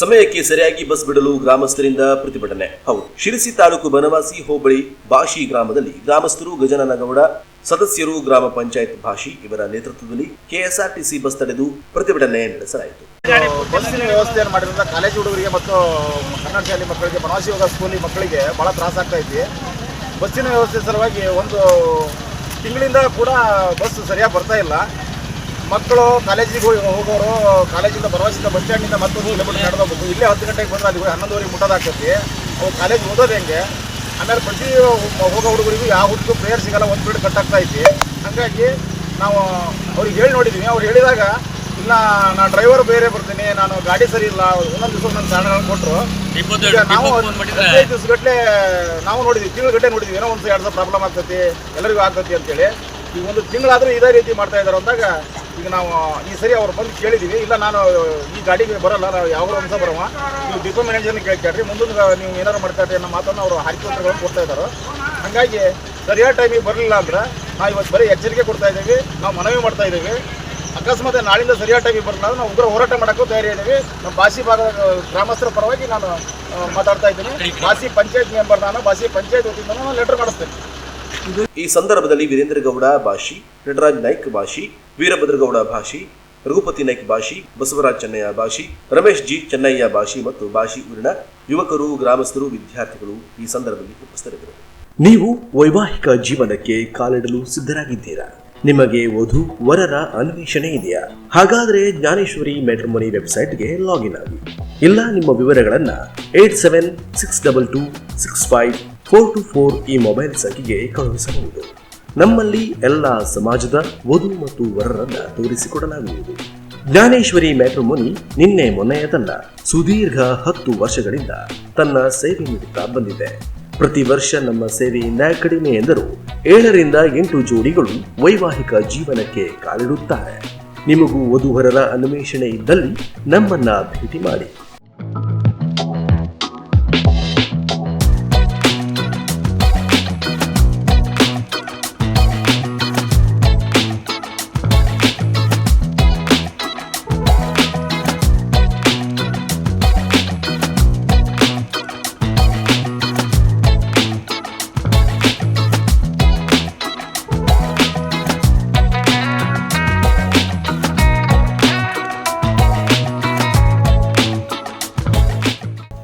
ಸಮಯಕ್ಕೆ ಸರಿಯಾಗಿ ಬಸ್ ಬಿಡಲು ಗ್ರಾಮಸ್ಥರಿಂದ ಪ್ರತಿಭಟನೆ. ಹೌದು. ಶಿರಸಿ ತಾಲೂಕು ಬನವಾಸಿ ಹೋಬಳಿ ಬಾಶಿ ಗ್ರಾಮದಲ್ಲಿ ಗ್ರಾಮಸ್ಥರು ಗಜಾನನಗೌಡ, ಸದಸ್ಯರು ಗ್ರಾಮ ಪಂಚಾಯತ್ ಭಾಷಿ ಇವರ ನೇತೃತ್ವದಲ್ಲಿ ಕೆಎಸ್ಆರ್ಟಿಸಿ ಬಸ್ ತಡೆದು ಪ್ರತಿಭಟನೆ ನಡೆಸಲಾಯಿತು. ಬಸ್ಸಿನ ವ್ಯವಸ್ಥೆಯನ್ನು ಮಾಡಿದ್ರಿಂದ ಕಾಲೇಜು ಹುಡುಗರಿಗೆ ಮತ್ತು ಕನ್ನಡ ಶಾಲೆ ಮಕ್ಕಳಿಗೆ, ಬನವಾಸಿ ಯೋಗ ಸ್ಕೂಲಿ ಮಕ್ಕಳಿಗೆ ಬಹಳ ತ್ರಾಸ ಆಗ್ತಾ ಇದೆ. ಬಸ್ಸಿನ ವ್ಯವಸ್ಥೆ ಸಲುವಾಗಿ ಒಂದು ತಿಂಗಳಿಂದ ಕೂಡ ಬಸ್ ಸರಿಯಾಗಿ ಬರ್ತಾ ಇಲ್ಲ. ಮಕ್ಕಳು ಕಾಲೇಜಿಗೆ ಹೋಗಿ ಹೋಗೋರು ಕಾಲೇಜಿಂದ ಬರವಸಿಂದ ಬಸ್ ಸ್ಟ್ಯಾಂಡಿಂದ ಮತ್ತೊಂದು ಕಿಲೋಮೀಟರ್ ನಡೆದು ಹೋಗ್ಬೋದು ಇಲ್ಲೇ ಹತ್ತು ಗಂಟೆಗೆ ಬಂದ್ರೆ ಅಲ್ಲಿ ಹನ್ನೊಂದುವರೆಗೆ ಮುಟ್ಟೋದಾಗ್ತೈತಿ. ಅವು ಕಾಲೇಜ್ ಓದೋದು ಹೆಂಗೆ? ಆಮೇಲೆ ಪ್ರತಿ ಹೋಗೋ ಹುಡುಗರಿಗೂ ಯಾವ ಹುಡುಗರು ಪ್ರೇಯರ್ ಸಿಗಲ್ಲ ಒಂದು ಪೀರಿಯಡ್ ಕಟ್ಟಾಗ್ತಾ ಐತಿ. ಹಾಗಾಗಿ ನಾವು ಅವ್ರಿಗೆ ಹೇಳಿ ನೋಡಿದ್ದೀವಿ ಅವ್ರು ಹೇಳಿದಾಗ ಇಲ್ಲ ನಾನು ಡ್ರೈವರ್ ಬೇರೆ ಬರ್ತೀನಿ ನಾನು ಗಾಡಿ ಸರಿ ಇಲ್ಲ ಒಂದೊಂದು ದಿವಸ ನನ್ನ ಕಾರಣಗಳನ್ನು ಕೊಟ್ಟರು ನಾವು ಹದಿನೈದು ದಿವಸಗಟ್ಟಲೆ ನಾವು ನೋಡಿದ್ವಿ. ತಿಂಗಳಗಟ್ಟಲೆ ನೋಡಿದ್ವಿ. ಏನೋ ಒಂದು ಎರಡು ಸಾವಿರ ಪ್ರಾಬ್ಲಮ್ ಆಗ್ತೈತಿ ಎಲ್ಲರಿಗೂ ಆಗ್ತೈತಿ ಅಂತೇಳಿ. ಈಗ ಒಂದು ತಿಂಗಳಾದರೂ ಇದೇ ರೀತಿ ಮಾಡ್ತಾ ಇದ್ದಾರೆ ಅಂದಾಗ ಈಗ ನಾವು ಈ ಸರಿ ಅವ್ರು ಬಂದು ಕೇಳಿದ್ದೀವಿ ಇಲ್ಲ ನಾನು ಈ ಗಾಡಿಗೆ ಬರಲ್ಲ ನಾವು ಯಾವ ಅಂಶ ಬರವ? ನೀವು ಡಿಪೋ ಮ್ಯಾನೇಜರ್ನ ಕೇಳ್ಕೇಳ್ರಿ ಮುಂದಿನ ನೀವು ಏನಾರು ಮಾಡ್ತಾ ಇರ್ರಿ ಅನ್ನೋ ಮಾತನ್ನು ಅವರು ಹಾರಿಕೊಂಡ್ರುಗಳನ್ನು ಕೊಡ್ತಾ ಇದ್ದಾರೆ ಹಾಗಾಗಿ ಸರಿಯಾದ ಟೈಮಿಗೆ ಬರಲಿಲ್ಲ ಅಂದ್ರೆ ನಾವು ಇವತ್ತು ಬರೀ ಎಚ್ಚರಿಕೆ ಕೊಡ್ತಾ ಇದ್ದೀವಿ. ನಾವು ಮನವಿ ಮಾಡ್ತಾ ಇದ್ದೀವಿ. ಅಕಸ್ಮಾತ್ ನಾಳಿಂದ ಸರಿಯಾದ ಟೈಮಿಗೆ ಬರಲ್ಲ ಅಂದ್ರೆ ನಾವು ಉಗ್ರ ಹೋರಾಟ ಮಾಡೋಕ್ಕೂ ತಯಾರಿ ಇದ್ದೀವಿ ನಮ್ಮ ಬಾಸಿ ಭಾಗದ ಗ್ರಾಮಸ್ಥರ ಪರವಾಗಿ ನಾನು ಮಾತಾಡ್ತಾ ಇದ್ದೀನಿ. ಬಾಸಿ ಪಂಚಾಯತ್ ಮೆಂಬರ್ ನಾನು ಬಾಸಿ ಪಂಚಾಯತ್ ವತಿಯಿಂದ ನಾನು ಲೆಟರ್ ಮಾಡಿಸ್ತೇನೆ. ಈ ಸಂದರ್ಭದಲ್ಲಿ ವೀರೇಂದ್ರ ಗೌಡ ಭಾಷಿ, ನಟರಾಜ್ ನಾಯ್ಕ್ ಭಾಷಿ ವೀರಭದ್ರಗೌಡ ಭಾಷಿ, ರಘುಪತಿ ನಾಯ್ಕ್ ಭಾಷಿ, ಬಸವರಾಜ್ ಚೆನ್ನಯ್ಯ ಭಾಷಿ, ರಮೇಶ್ ಜಿ ಚೆನ್ನಯ್ಯ ಭಾಷಿ ಮತ್ತು ಭಾಷಿ ಊರಿನ ಯುವಕರು, ಗ್ರಾಮಸ್ಥರು, ವಿದ್ಯಾರ್ಥಿಗಳು ಈ ಸಂದರ್ಭದಲ್ಲಿ ಉಪಸ್ಥಿತರಿದ್ದರು. ನೀವು ವೈವಾಹಿಕ ಜೀವನಕ್ಕೆ ಕಾಲಿಡಲು ಸಿದ್ಧರಾಗಿದ್ದೀರಾ? ನಿಮಗೆ ವಧು ವರರ ಅನ್ವೇಷಣೆ ಇದೆಯಾ? ಹಾಗಾದ್ರೆ ಜ್ಞಾನೇಶ್ವರಿ ಮ್ಯಾಟ್ರಿಮೋನಿ ವೆಬ್ಸೈಟ್ಗೆ ಲಾಗಿನ್ ಆಗಿ. ಇಲ್ಲ, ನಿಮ್ಮ ವಿವರಗಳನ್ನ eight seven six double two six five four two four ಈ ಮೊಬೈಲ್ ಸಂಖ್ಯೆಗೆ ಕಳುಹಿಸಬಹುದು. ನಮ್ಮಲ್ಲಿ ಎಲ್ಲ ಸಮಾಜದ ವಧು ಮತ್ತು ವರರನ್ನ ತೋರಿಸಿಕೊಡಲಾಗುವುದು. ಜ್ಞಾನೇಶ್ವರಿ ಮ್ಯಾಟ್ರಿಮೋನಿ ನಿನ್ನೆ ಮೊನ್ನೆಯದಲ್ಲ, ಸುದೀರ್ಘ ಹತ್ತು ವರ್ಷಗಳಿಂದ ತನ್ನ ಸೇವೆ ನೀಡುತ್ತಾ ಬಂದಿದೆ. ಪ್ರತಿ ವರ್ಷ ನಮ್ಮ ಸೇವೆಯಿಂದ ಕಡಿಮೆ ಎಂದರೂ. ಏಳರಿಂದ ಎಂಟು ಜೋಡಿಗಳು ವೈವಾಹಿಕ ಜೀವನಕ್ಕೆ ಕಾಲಿಡುತ್ತಾರೆ. ನಿಮಗೂ ವಧುವರರ ಅನ್ವೇಷಣೆ ಇದ್ದಲ್ಲಿ ನಮ್ಮನ್ನ ಭೇಟಿ ಮಾಡಿ.